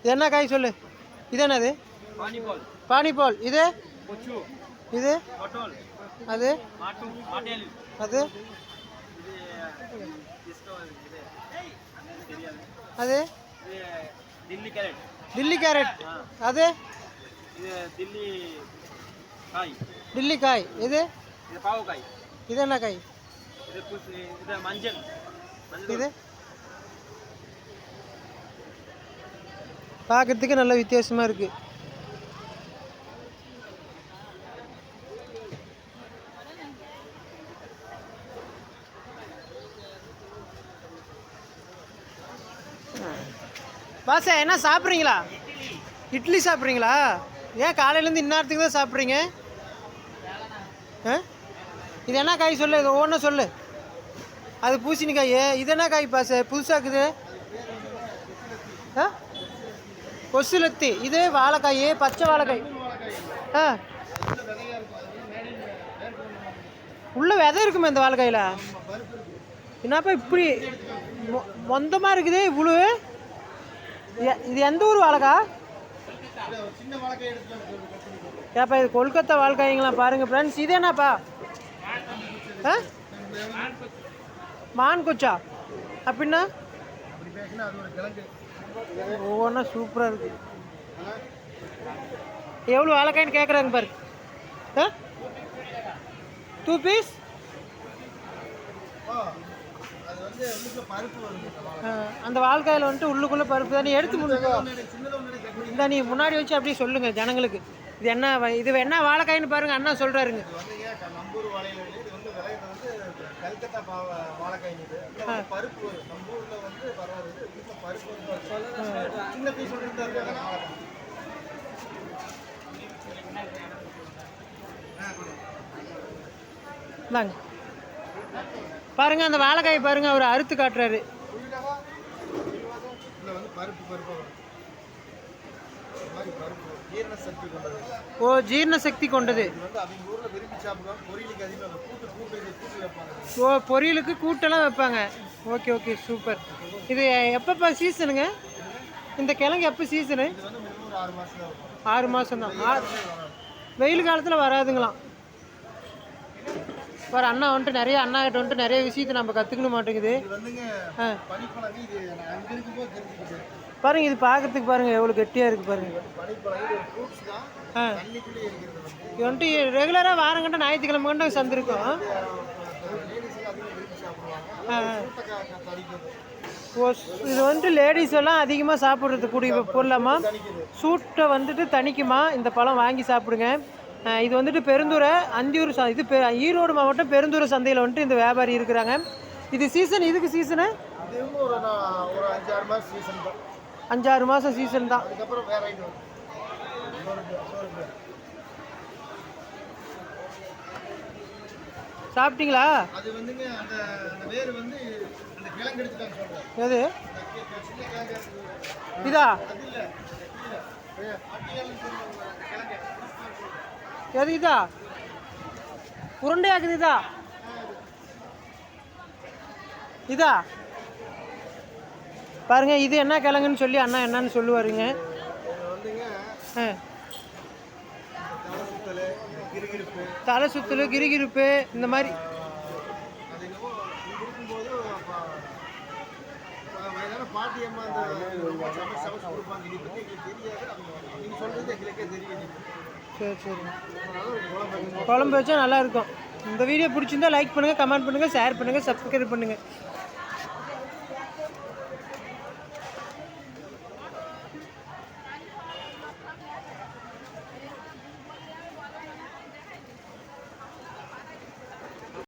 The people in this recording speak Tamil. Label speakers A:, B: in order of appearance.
A: இது என்ன காய் சொல்லு? இது என்னது?
B: பானிபால்.
A: இது? இது? அது? அது?
B: இது இது.
A: அது
B: இது
A: டில்லி கேரட். அது?
B: இது காய்.
A: டில்லி காய். இது?
B: இது பாவக்காய்.
A: இது என்ன காய்
B: இது புஸ் இது மஞ்சள் மஞ்சள்
A: இது பார்க்கறதுக்கு நல்ல வித்தியாசமாக இருக்குது பாசா என்ன சாப்பிட்றீங்களா? இட்லி சாப்பிட்றீங்களா? ஏன் காலையிலேருந்து இந்நேரத்துக்கு தான் சாப்பிட்றீங்க? ஆ? இது என்ன காய் சொல்லு? இது ஒவ்வொன்றும் சொல்லு. அது பூசணிக்காய். இது என்ன காய் பாச? புதுசாக இருக்குது. ஆ? கொசுலத்தி. இது வாழைக்காய் பச்சை வாழைக்காய். ஆ. உள்ள விதை இருக்குமே இந்த வாழைக்காயில்? என்னப்பா இப்படி மொ மொந்தமாக இருக்குது இவ்வளோ இது எந்த ஊர் வாழைக்கா? ஏப்பா இது கொல்கத்தா வாழ்க்காய்ங்களா பாருங்க ஃப்ரெண்ட்ஸ் இது என்னப்பா? ஆ? மான் கொச்சா. அப்படின்னா? ஒவ்வொன்றா சூப்பராக இருக்கு. எவ்வளோ வாழைக்காயின்னு கேட்குறாங்க பாரு. ஆ? டூ பீஸ் அந்த வாழ்க்கையில் வந்துட்டு உள்ளுக்குள்ளே பருப்பு தானே. எடுத்து முன்னுக்கோ இந்த நீ முன்னாடி வச்சு அப்படியே சொல்லுங்க ஜனங்களுக்கு. இது என்ன இது என்ன வாழைக்காயின்னு பாருங்க அண்ணா சொல்றாருங்க.
C: இது வந்து கல்கத்தா வாழைக்காய் இது பருப்பு வரும். நம்ம ஊர்ல வந்து வராது வீட்டுல பருப்பு வந்து சின்ன பீஸ் வந்து இருக்காங்க வாழைக்காய்.
A: இந்தாங்க பாருங்க அந்த வாழைக்காய் பாருங்க அவர் அறுத்து காட்டுறாரு. ஓ ஜீரண சக்தி கொண்டது. ஓ பொரியலுக்கு கூட்டெல்லாம் வைப்பாங்க. Okay okay super. இது எப்பப்போ சீசனுங்க? இந்த கிழங்கு எப்போ சீசனு?
C: ஆறு
A: மாதம் தான் வெயில் காலத்தில் வராதுங்களாம். பாரு அண்ணா வந்துட்டு நிறைய அண்ணா கிட்ட வந்துட்டு நிறைய விஷயத்தை நம்ம கற்றுக்கணும் மாட்டேங்குது.
C: பனிப்பழங்க இது
A: பார்க்கறதுக்கு பாருங்க எவ்வளோ கெட்டியாக இருக்குது பாருங்க.
C: பனிப்பழங்க இது
A: வந்துட்டு ரெகுலராக வாரங்கண்ட ஞாயிற்றுக்கிழமை கண்ட சந்திருக்கும். ஓ இது வந்துட்டு லேடிஸ் எல்லாம் அதிகமாக சாப்பிட்றது கூடிய பொருளாமா சூட்டை வந்துட்டு தணிக்குமா இந்த பழம் வாங்கி சாப்பிடுங்க. இது வந்துட்டு பெருந்துறை அந்தியூர் ச இது பெ- ஈரோடு மாவட்டம் பெருந்துறை சந்தையில் வந்துட்டு இந்த வியாபாரி இருக்கிறாங்க. இது சீசன் இதுக்கு சீசனு
C: அஞ்சாறு மாதம் சீசன் தான்.
A: சாப்பிட்டீங்களா?
C: அது வந்துங்க அந்த அந்த வேர் வந்து அந்த கிழங்கு எடுத்துட்டாங்க சொல்கிறேன்
A: எது. இதா?
C: அது இல்லை
A: எது இதா? உருண்டையாக்குது இதா? இதா? பாருங்க இது என்ன கிழங்குன்னு சொல்லி அண்ணா என்னன்னு சொல்லுவாருங்க.
C: வந்துங்க
A: ஆ
C: தலை சுத்தல் கிருகிருப்பு
A: தலை சுத்தல் கிறுகிறுப்பு இந்த மாதிரி. சரி சரி.
C: குழம்பு
A: குழம்பு வச்சா நல்லா இருக்கும். இந்த வீடியோ பிடிச்சிருந்தா லைக் பண்ணுங்கள் கமெண்ட் பண்ணுங்கள் ஷேர் பண்ணுங்கள் சப்ஸ்கிரைப் பண்ணுங்கள்